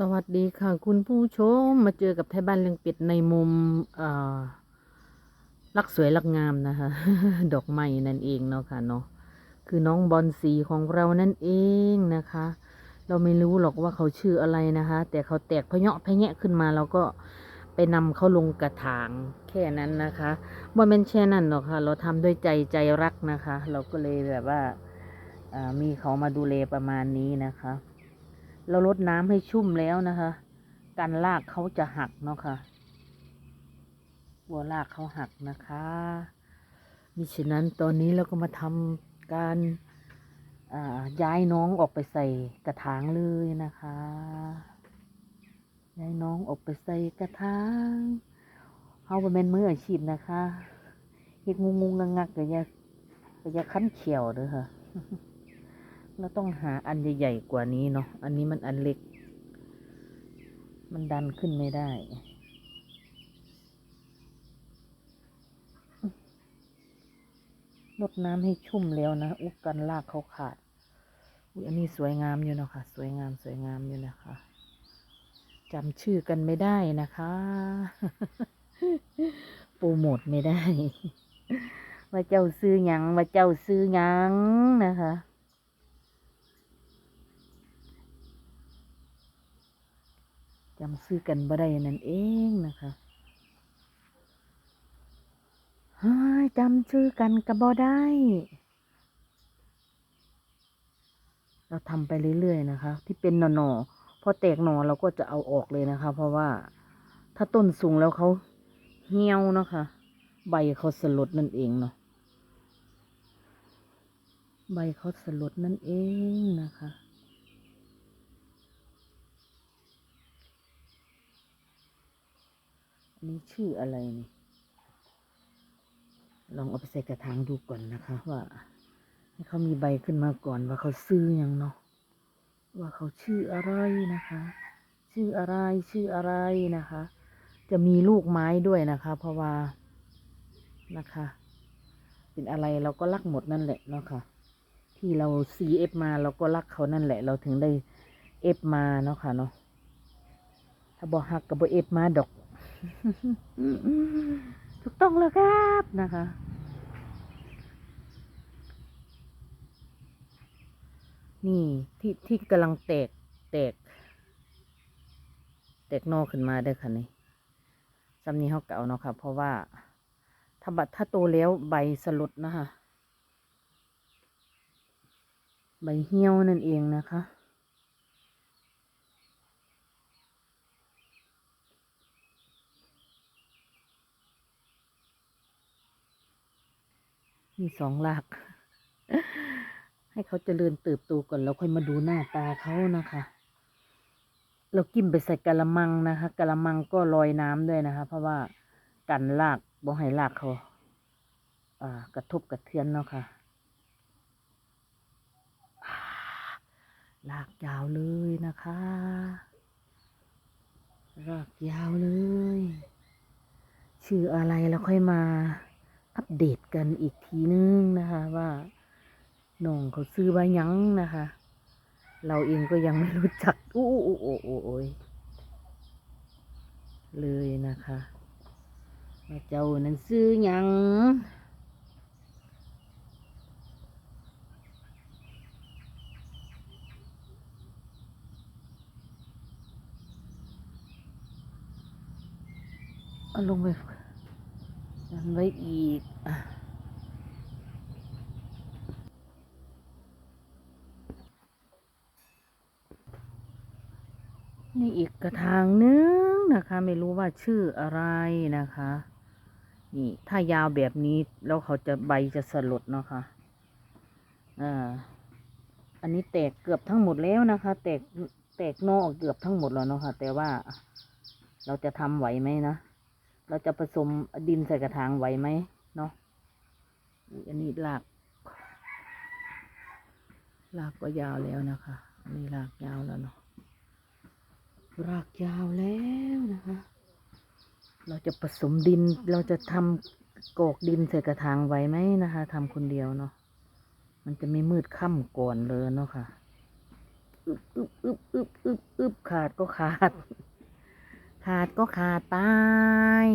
สวัสดีค่ะ คุณผู้ชมมาเจอกับไทยบ้านเลี้ยงเป็ดในมุมรักสวยรักงามนะคะ ดอกไม้นั่นเองเนาะค่ะเนาะคือน้องบอลสีของเรานั่นเองนะคะ เราไม่รู้หรอกว่าเขาชื่ออะไรนะคะ แต่เขาแตกพะเยาะพะแยะขึ้นมาเราก็ไปนำเขาลงกระถางแค่นั้นนะคะบ่เป็นแช่นั่นหรอกค่ะ เราทำด้วยใจใจรักนะคะ เราก็เลยแบบว่าอ่ามีเขามาดูแลประมาณนี้นะคะ เราลดน้ำให้ชุ่มแล้วนะคะการลากเขาจะหักเนาะค่ะบัวลากเขาหักนะคะมิฉะนั้นตอนนี้เราก็มาทำการย้ายน้องออกไปใส่กระถางเลยนะคะ ย้ายน้องออกไปใส่กระถางเฮาบ่แม่นมืออาชีพนะคะเฮ็ดงงงงักงักก็อย่าก็อย่าคั้นเขียวเด้อค่ะ เราต้องหาอันใหญ่ๆกว่านี้เนาะ อันนี้มันอันเล็ก มันดันขึ้นไม่ได้ ลดน้ำให้ชุ่มแล้วนะ อุยกันลากเขาขาด อุ้ยอันนี้สวยงามอยู่เนาะค่ะ สวยงามสวยงามอยู่นะคะจำชื่อกันไม่ได้นะคะ โปรโมทไม่ได้ ว่าเจ้าซื้อหยังว่าเจ้าซื้อหยังนะคะ จำซื้อกันบ่ได้นั่นเองนะคะฮ้ยจำชื่อกันก็บ่ได้ เราทำไปเรื่อยๆนะคะ ที่เป็นหน่อๆพอแตกหน่อเราก็จะเอาออกเลยนะคะ เพราะว่าถ้าต้นสูงแล้วเขาเหี่ยวนะคะ ใบเขาสลดนั่นเองเนาะใบเขาสลดนั่นเองนะคะ นี้ชื่ออะไรนี่ลองเอาไปใส่กระถางดูก่อนนะคะ ว่า ให้เขามีใบขึ้นมาก่อนว่าเขาซื้ออยังเนาะว่าเขาชื่ออะไรนะคะ ชื่ออะไรชื่ออะไรนะคะ จะมีลูกไม้ด้วยนะคะ เพราะว่านะคะ เป็นอะไรเราก็รักหมดนั่นแหละเนาะค่ะ ที่เรา CF มาเราก็รักเขานั่นแหละ เราถึงได้ F มาเนาะค่ะเนาะถ้าบอกหักกับบอเอฟมาดอก ถูกต้องแล้วครับนะคะ นี่ที่ที่กำลังแตกแตก แตกนอขึ้นมาเด้อค่ะนี่ซ้ำนี้เขาเก่าเนาะค่ะ เพราะว่าถ้าบัดถ้าโตแล้วใบสลดนะคะ ใบเหี่ยวนั่นเองนะคะ มีสองหลัก ให้เขาเจริญเติบโตก่อนแล้วค่อยมาดูหน้าตาเขานะคะ เรากิ้มไปใส่กะละมังนะคะกะละมังก็ลอยน้ำด้วยนะคะ เพราะว่ากันลากบ่ให้ลากเขาอ่ากระทบกระเทือนเนาะค่ะอ่าลากยาวเลยนะคะลากยาวเลย ชื่ออะไรแล้วค่อยมา อัปเดตกันอีกทีนึงนะคะว่าน้องเขาซื้อว่ายังนะคะ เราเองก็ยังไม่รู้จักอู้อู้อู้อู้โอ้ยเลยนะคะว่าเจ้านั้นซื้อยังเอาลงไป ไว้อีก นี่อีกกระถางนึงนะคะ ไม่รู้ว่าชื่ออะไรนะคะ นี่ถ้ายาวแบบนี้แล้วเขาจะใบจะสลดเนาะค่ะอ่าอันนี้แตกเกือบทั้งหมดแล้วนะคะ แตกแตกนอกเกือบทั้งหมดแล้วเนาะค่ะ แต่ว่าเราจะทำไหวไหมนะ เราจะผสมดินใส่กระถางไหวไหมเนาะอันนี้หลากลากก็ยาวแล้วนะคะ อันนี้ลากยาวแล้วเนาะลากยาวแล้วนะคะ เราจะผสมดิน เราจะทำกอกดินใส่กระถางไหวไหมนะคะทำคนเดียวเนาะ มันจะไม่มืดค่ำก่อนเลยเนาะค่ะ อึบอึบอึบอึบอึบอึบขาดก็ขาด ขาดก็ขาดตาย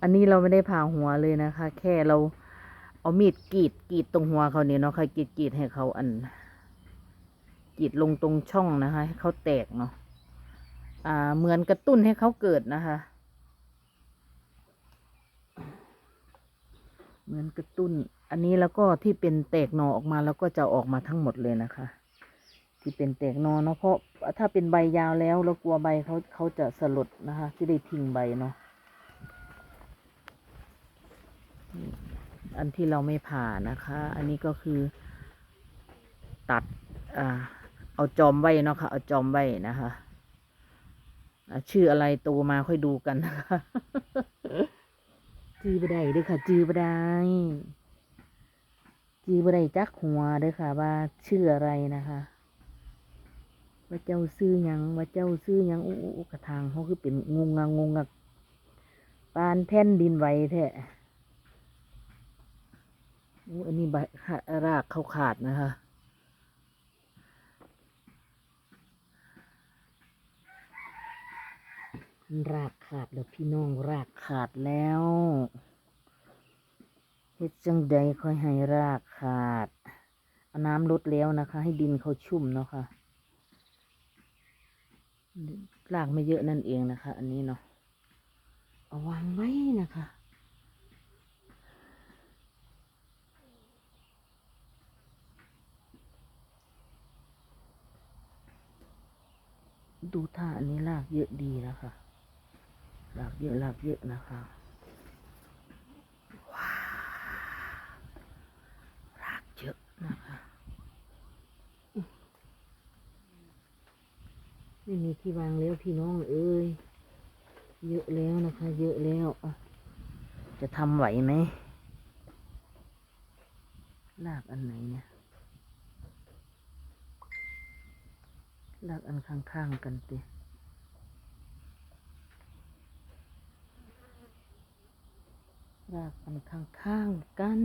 อันนี้เราไม่ได้ผ่าหัวเลยนะคะ แค่เราเอามีดกรีดกรีดตรงหัวเขาเนี่ยเนาะค่ะกรีดกรีดให้เขาอันกรีดลงตรงช่องนะคะให้เขาแตกเนาะอ่า เหมือนกระตุ้นให้เขาเกิดนะคะ เหมือนกระตุ้น อันนี้แล้วก็ที่เป็นแตกหนอออกมาแล้วก็จะออกมาทั้งหมดเลยนะคะ ที่เป็นแตกนอเนาะเพราะถ้าเป็นใบยาวแล้วเรากลัวใบเขาเขาจะสลดนะคะที่ได้ทิ้งใบเนาะอันที่เราไม่ผ่านะคะ อันนี้ก็คือตัดอ่าเอาจอมไว้เนาะค่ะเอาจอมไว้นะคะชื่ออะไรโตมาค่อยดูกันนะคะจื้อบ่ได้เด้วยค่ะ จื้อบ่ได้จื้อบ่ได้จักหัวเด้อค่ะ ว่าชื่ออะไรนะคะ ว่าเจ้าซื้อหยังว่าเจ้าซื้อหยังอู้กระทางเขาคือเป็นงงงังงงงักปานแผ่นดินไหวแท้อู้อันนี้ใบรากเขาขาดนะคะรากขาดแล้วพี่น้องรากขาดแล้วเฮ็ดจังใดค่อยให้รากขาด เอาน้ำลดแล้วนะคะ ให้ดินเขาชุ่มเนาะค่ะ ลากไม่เยอะนั่นเองนะคะ อันนี้เนาะเอาวางไว้นะคะดูท่าอันนี้ลากเยอะดีนะคะ ลากเยอะลากเยอะนะคะว้าวรากเยอะนะคะอื้อ ไม่มีที่วางแล้วพี่น้องเอ้ยเยอะแล้วนะคะ เยอะแล้วจะทำไหวไหมรากอันไหนเนี่ยลากอันข้างๆกันติลากอันข้างๆกัน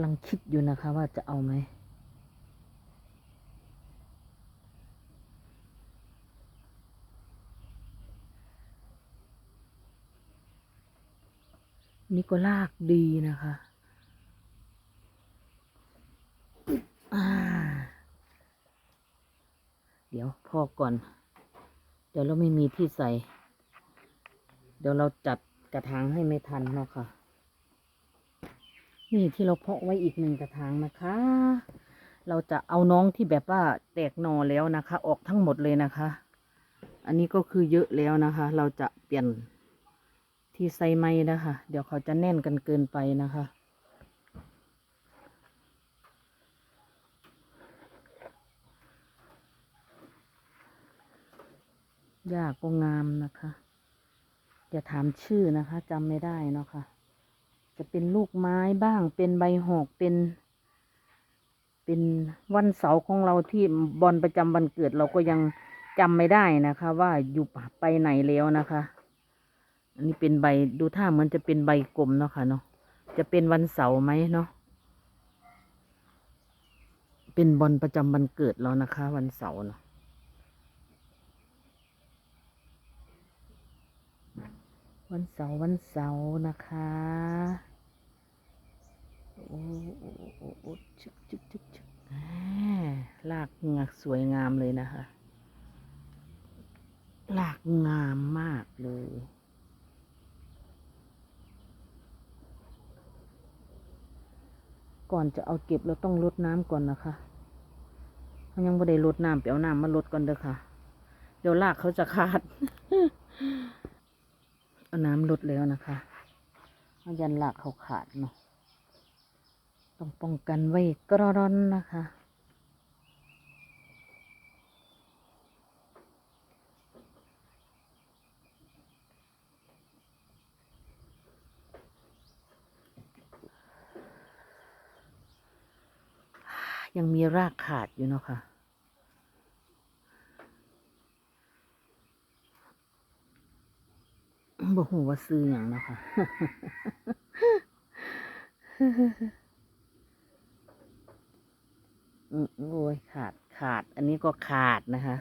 ำลังคิดอยู่นะคะว่าจะเอาไหม นี่ก็ลากดีนะคะเดี๋ยวพอก่อน เดี๋ยวเราไม่มีที่ใส่ เดี๋ยวเราจัดกระถางให้ไม่ทันเนาะค่ะ นี่ที่เราเพาะไว้อีกหนึ่งกระถางนะคะ เราจะเอาน้องที่แบบว่าแตกหน่อแล้วนะคะ ออกทั้งหมดเลยนะคะ อันนี้ก็คือเยอะแล้วนะคะ เราจะเปลี่ยนที่ใส่ไม้นะคะ เดี๋ยวเขาจะแน่นกันเกินไปนะคะหญ้าก็งามนะคะ อย่าถามชื่อนะคะจำไม่ได้นะคะ จะเป็นลูกไม้บ้าง เป็นใบหอกเป็น เป็นวันเสาร์ของเราที่บอลประจำวันเกิดเราก็ยังจำไม่ได้นะคะ ว่าอยู่ไปไหนแล้วนะคะ อันนี้เป็นใบดูท่าเหมือนจะเป็นใบกลมเนาะค่ะเนาะจะเป็นวันเสาร์ไหมเนาะเป็นบอลประจำวันเกิดเรานะคะ วันเสาร์เนาะ วันเสาร์วันเสาร์นะคะโอ้โอ้โอ้โอ้ชึกชึกชึกชึกอ่าลากงากสวยงามเลยนะคะลากงามมากเลยก่อนจะเอาเก็บเราต้องลดน้ำก่อนนะคะเขายังไม่ได้ลดน้ำไปเอาน้ำมาลดก่อนเด้อค่ะ เดี๋ยวลากเขาจะขาด เอาน้ำลดแล้วนะคะเอายันหลากเขาขาดเนาะต้องป้องกันไว้กระร้อนนะคะ ยังมีรากขาดอยู่เนาะค่ะ บ่หูว่าซื้ออย่างนะค่ะโอ้ยขาดขาด อันนี้ก็ขาดนะคะ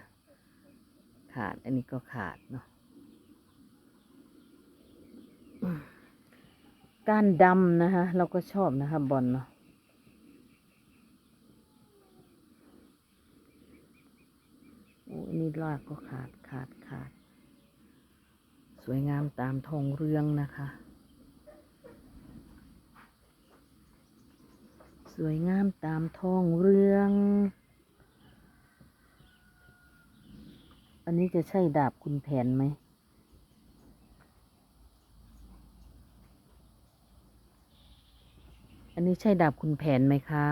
ขาดอันนี้ก็ขาดเนาะก้านดำนะคะ เราก็ชอบนะคะบอลเนาะโอ้ยนี่ลากก็ขาด สวยงามตามทองเรืองนะคะ สวยงามตามทองเรือง อันนี้จะใช่ดาบคุณแผนไหมอันนี้ใช่ดาบคุณแผนไหมคะ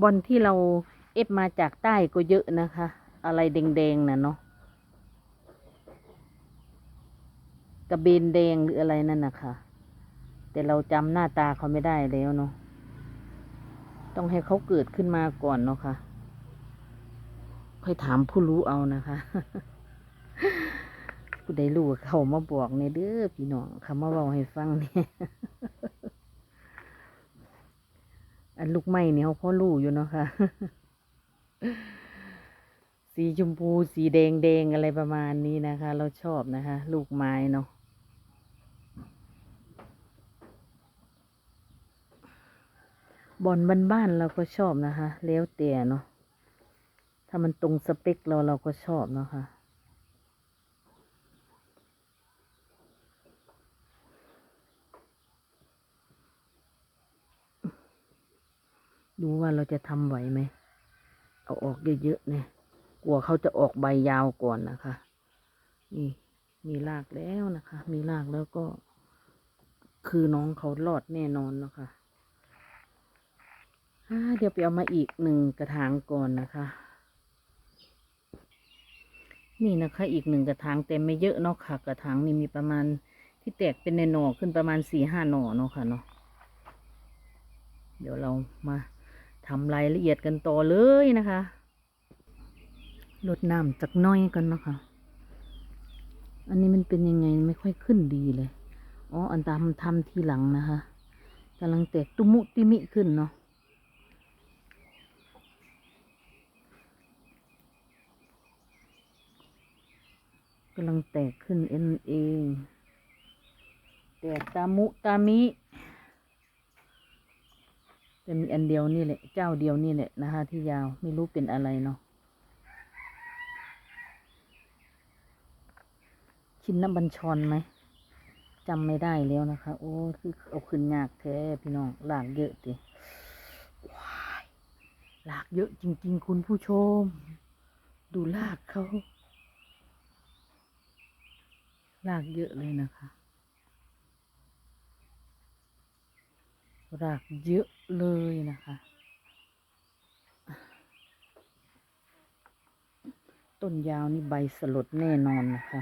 บอลที่เราเอฟมาจากใต้ก็เยอะนะคะ อะไรแดงๆนะเนาะกระเบนแดงหรืออะไรนั่นนะคะแต่เราจำหน้าตาเขาไม่ได้แล้วเนาะต้องให้เขาเกิดขึ้นมาก่อนเนาะค่ะ ค่อยถามผู้รู้เอานะคะผู้ใดรู้เขามาบอกในเด้อพี่น้องเขามาบอกให้ฟังเนี่ยอันลูกไม้เนี่ยเขาพ่อรู้อยู่เนาะค่ะ สีชมพูสีแดงแดงๆอะไรประมาณนี้นะคะ เราชอบนะคะ ลูกไม้เนาะบอลบ้านๆเราก็ชอบนะคะ แล้วแต่เนาะถ้ามันตรงสเปคเราเราก็ชอบเนาะค่ะดูว่าเราจะทำไหวไหม เอาออกเยอะๆเนี่ย กลัวเขาจะออกใบยาวก่อนนะคะ นี่มีรากแล้วนะคะ มีรากแล้วก็ คือน้องเขารอดแน่นอนเนาะคะอ่าเดี๋ยวไปเอามาอีกหนึ่งกระถางก่อนนะคะ นี่นะคะ อีกหนึ่งกระถางแต่ไม่เยอะเนาะค่ะ กระถางนี่มีประมาณที่แตกเป็นในหน่อขึ้นประมาณสี่ห้าหน่อเนาะค่ะเนาะเดี๋ยวเรามาทำรายละเอียดกันต่อเลยนะคะ ลดน้ำจากน้อยกันเนาะค่ะ อันนี้มันเป็นยังไงไม่ค่อยขึ้นดีเลย อ๋อ อันตามทำทีหลังนะคะกำลังแตกตุมุติมิขึ้นเนาะ กำลังแตกขึ้นเองเองแตกตามุตามิจะมีอันเดียวนี่แหละ เจ้าเดียวนี่แหละนะคะที่ยาวไม่รู้เป็นอะไรเนาะ ชินน้ำบัญชรไหมจำไม่ได้แล้วนะคะ โอ้คือเอาขึ้นยากแท้พี่น้องหลากเยอะติว้ายหลากเยอะจริง ๆ คุณผู้ชม ดูลากเขารากเยอะเลยนะคะรากเยอะเลยนะคะ ต้นยาวนี่ใบสลดแน่นอนนะคะ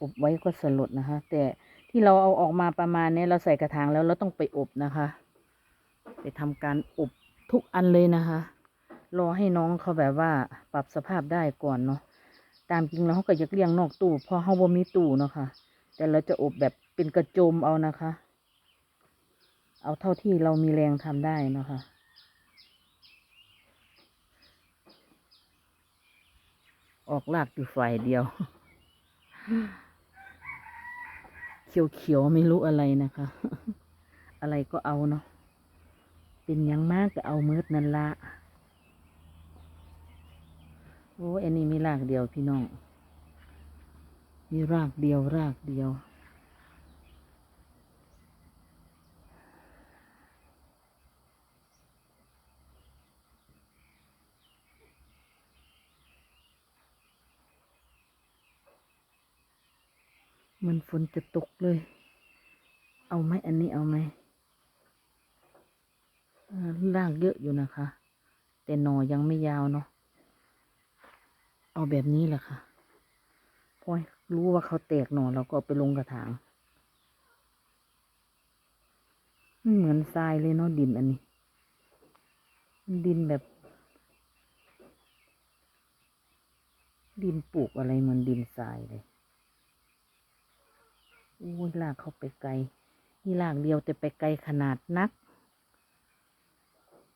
อบไว้ก็สลดนะคะ แต่ที่เราเอาออกมาประมาณนี้เราใส่กระถางแล้วเราต้องไปอบนะคะ ไปทำการอบทุกอันเลยนะคะ รอให้น้องเขาแบบว่าปรับสภาพได้ก่อนเนาะตามจริงแล้วเขาก็อยากเลี้ยงนอกตู้เพราะเขาบ่มีตู้เนาะค่ะ แต่เราจะอบแบบเป็นกระโจมเอานะคะ เอาเท่าที่เรามีแรงทำได้เนาะค่ะออกลากอยู่ฝ่ายเดียว เขียวๆไม่รู้อะไรนะคะ อะไรก็เอาเนาะเป็นยังมากก็เอามืดนั่นละโอ้อันนี้มีรากเดียวพี่น้อง มีรากเดียวรากเดียว มันฝนจะตกเลย เอาไหมอันนี้เอาไหมรากเยอะอยู่นะคะ แต่หน่อยังไม่ยาวเนาะ เอาแบบนี้แหละค่ะพราะรู้ว่าเขาแตกหน่อเราก็เอาไปลงกระถางเหมือนทรายเลยเนาะดินอันนี้ ดินแบบ ดินปลูกอะไรเหมือนดินทรายเลย อู้ลากเข้าไปไกล นี่ลากเดียวแต่ไปไกลขนาดนัก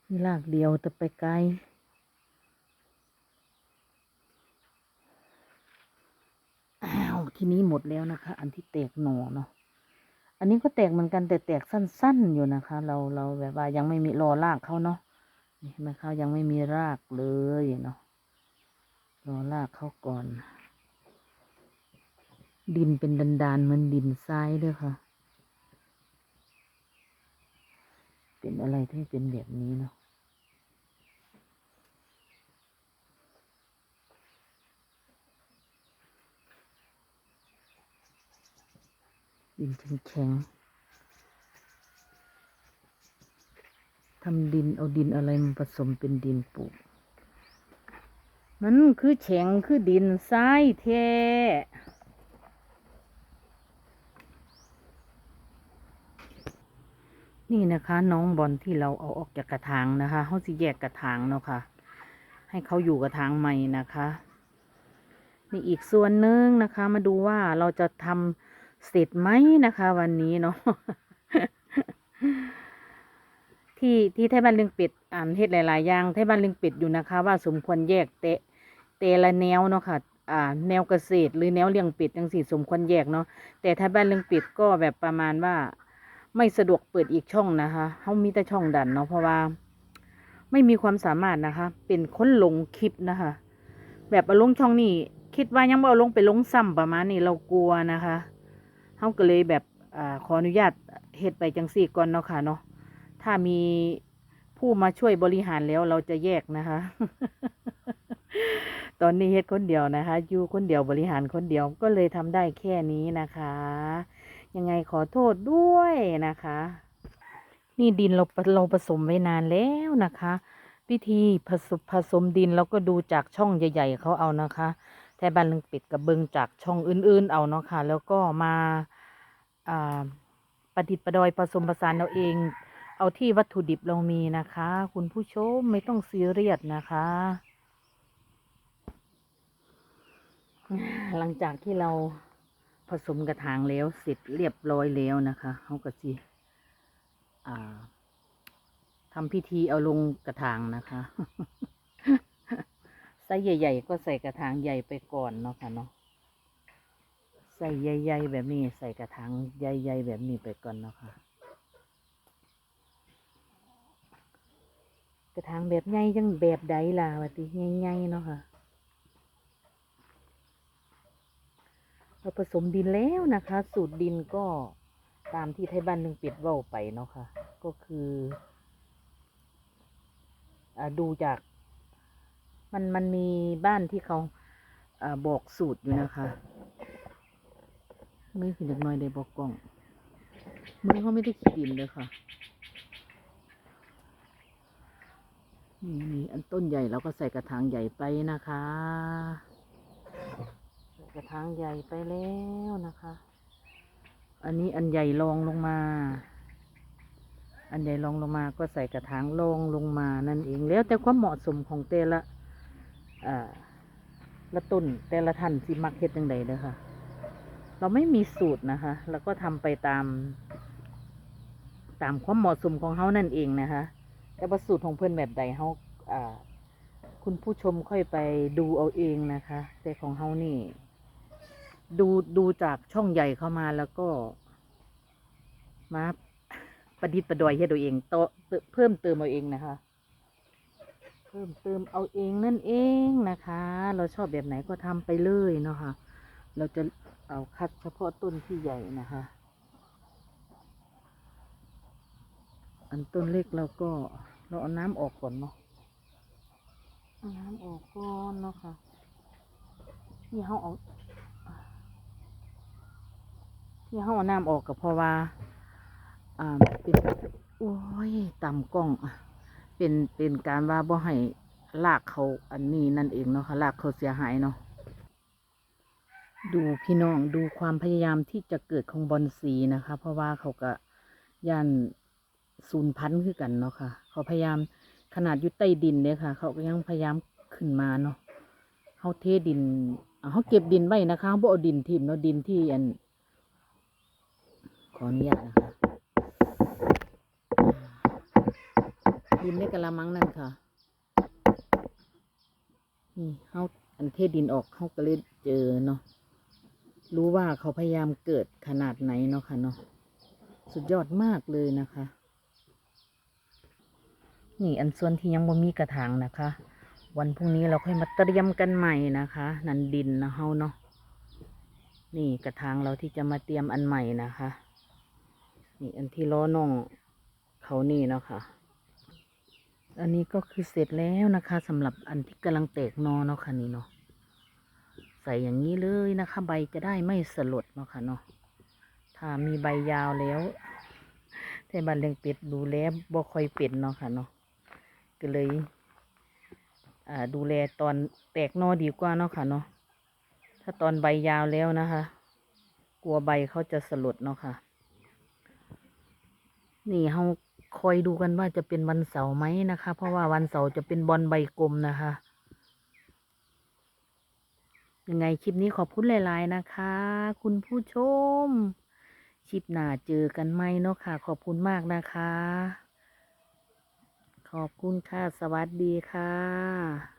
นี่ลากเดียวแต่ไปไกล อ้าว ทีนี้หมดแล้วนะคะ อันที่แตกหน่อเนาะ อันนี้ก็แตกเหมือนกันแต่แตกสั้น ๆ อยู่นะคะ เราเราแบบว่ายังไม่มีรอรากเขาเนาะนี่เห็นไหมคะยังไม่มีรากเลยเนาะรอรากเขาก่อน ดินเป็นดานๆเหมือนดินทรายด้วยค่ะ เป็นอะไรที่เป็นแบบนี้เนาะดินแข็งทำดินเอาดินอะไรมาผสมเป็นดินปลูก มันคือแข็งคือดินทรายแท้ นี่นะคะน้องบอลที่เราเอาออกจากกระถางนะคะเขาสิแยกกระถางเนาะค่ะ ให้เขาอยู่กระถางใหม่นะคะนี่อีกส่วนหนึ่งนะคะ มาดูว่าเราจะทำเสร็จไหมนะคะ วันนี้เนาะที่ที่ไทยบ้านเลี้ยงเป็ดอ่านเฮ็ดหลายๆอย่างไทยบ้านเลี้ยงเป็ดอยู่นะคะ ว่าสมควรแยกเตะเตะละแนวเนาะค่ะอ่า แนวเกษตร หรือแนวเลี้ยงเป็ดจังสี่สมควรแยกเนาะแต่ไทยบ้านเลี้ยงเป็ดก็แบบประมาณว่า ไม่สะดวกเปิดอีกช่องนะคะเขามีแต่ช่องดันเนาะเพราะว่า ไม่มีความสามารถนะคะ เป็นคนลงคลิปนะคะ แบบเอาลงช่องนี้คิดว่ายังบ่เอาลงไปลงซ้ำประมาณนี้เรากลัวนะคะเขาก็เลยแบบอขออนุญาตเฮ็ดไปจังสี่ก่อนเนาะค่ะเนาะถ้ามีผู้มาช่วยบริหารแล้วเราจะแยกนะคะ ตอนนี้เฮ็ดคนเดียวนะคะอยู่คนเดียวบริหารคนเดียวก็เลยทำได้แค่นี้นะคะ ยังไงขอโทษด้วยนะคะ นี่ดินเราเราผสมไว้นานแล้วนะคะ วิธีผสมผสมดินเราก็ดูจากช่องใหญ่ ๆเขาเอานะคะแต่บ้านลึงปิดกับเบิงจากช่องอื่น ๆ เอาเนาะค่ะ แล้วก็มาประดิษฐ์ประดอยผสมผสานเราเอง เอาที่วัตถุดิบเรามีนะคะ คุณผู้ชมไม่ต้องซีเรียสนะคะ หลังจากที่เรา สมกระถางแล้วเสร็จเรียบร้อยแล้วนะคะเขาก็สิอ่ทำพิธีเอาลงกระถางนะคะไส้ใหญ่ ๆ ก็ใส่กระถางใหญ่ไปก่อนเนาะค่ะเนาะใส่ใหญ่ๆแบบนี้ใส่กระถางใหญ่ๆแบบนี้ไปก่อนเนาะค่ะกระถางแบบใหญ่จังแบบใดล่ะวะติใหญ่ๆเนาะค่ะ เราผสมดินแล้วนะคะ สูตรดินก็ตามที่ไทยบ้านหนึ่งปิดเว้าไปเนาะค่ะ ก็คืออาดูจาก มันมันมีบ้านที่เขาอาบอกสูตรอยู่นะคะมือขึ้นเล็กน้อยได้บอกกล้องมือเขาไม่ได้ขีดดินเลยค่ะนี่อันต้นใหญ่เราก็ใส่กระถางใหญ่ไปนะคะ กระถางใหญ่ไปแล้วนะคะ อันนี้อันใหญ่รองลงมา อันใหญ่รองลงมาก็ใส่กระถางรองลงมานั่นเองแล้วแต่ความเหมาะสมของแต่ละอ่าละต้นแต่ละท่านสิมักเฮ็ดจังใดเด้อค่ะ เราไม่มีสูตรนะคะ แล้วก็ทำไปตาม ตามความเหมาะสมของเขานั่นเองนะคะ แต่ว่าสูตรของเพื่อนแบบใดเขาอ่าคุณผู้ชมค่อยไปดูเอาเองนะคะ แต่ของเฮานี่ ดูดูจากช่องใหญ่เข้ามาแล้วก็มาประดิษฐ์ประดอยให้ตัวเองโตเพิ่มเติมเอาเองนะคะ เพิ่มเติมเอาเองนั่นเองนะคะ เราชอบแบบไหนก็ทำไปเลยเนาะค่ะ เราจะเอาคัดเฉพาะต้นที่ใหญ่นะคะ อันต้นเล็กเราก็เราเอาน้ำออกก่อนเนาะน้ำออกก่อนเนาะค่ะที่เขาเอา ที่เขาเอาน้ำออกกับเพราะว่า อ่าเป็นโอ้ยต่ำกล้องเป็นเป็นการว่าบ่ให้ลากเขาอันนี้นั่นเองเนาะค่ะลากเขาเสียหายเนาะดูพี่น้องดูความพยายามที่จะเกิดของบอนสีนะคะ เพราะว่าเขาก็ย่านศูนย์พันคือกันเนาะค่ะ เขาพยายามขนาดอยู่ใต้ดินเนี่ยค่ะ เขาก็ยังพยายามขึ้นมาเนาะเฮาเทดินเฮาเก็บดินไว้นะคะเฮาบ่เอาดินทิ่มเนาะดินที่อัน ออนุญาตนะคะดินในกะละมังนั่นค่ะ นี่เฮาอันเทดินออกเฮาก็เลยเจอเนาะ รู้ว่าเขาพยายามเกิดขนาดไหนเนาะค่ะเนาะ สุดยอดมากเลยนะคะ นี่อันส่วนที่ยังบ่มีกระถางนะคะ วันพรุ่งนี้เราค่อยมาเตรียมกันใหม่นะคะ นันดินนะเฮาเนาะ นี่กระถางเราที่จะมาเตรียมอันใหม่นะคะ นี่อันที่ล้อน่องเขานี่เนาะค่ะ อันนี้ก็คือเสร็จแล้วนะคะสำหรับอันที่กำลังแตกนอเนาะค่ะนี่เนาะใส่อย่างนี้เลยนะคะ ใบจะได้ไม่สลดเนาะค่ะเนาะถ้ามีใบยาวแล้วแต่บันเลี้ยงเป็ดดูแลบ่ค่อยเป็นเนาะค่ะเนาะก็เลยดูแลตอนแตกนอดีกว่าเนาะค่ะเนาะถ้าตอนใบยาวแล้วนะคะ กลัวใบเขาจะสลดเนาะค่ะ นี่เราคอยดูกันว่าจะเป็นวันเสาร์ไหมนะคะ เพราะว่าวันเสาร์จะเป็นบอลใบกลมนะคะ ยังไงคลิปนี้ขอบคุณหลาย ๆ นะคะ คุณผู้ชมคลิปหน้าเจอกันไหมเนาะค่ะ ขอบคุณมากนะคะ ขอบคุณค่ะ สวัสดีค่ะ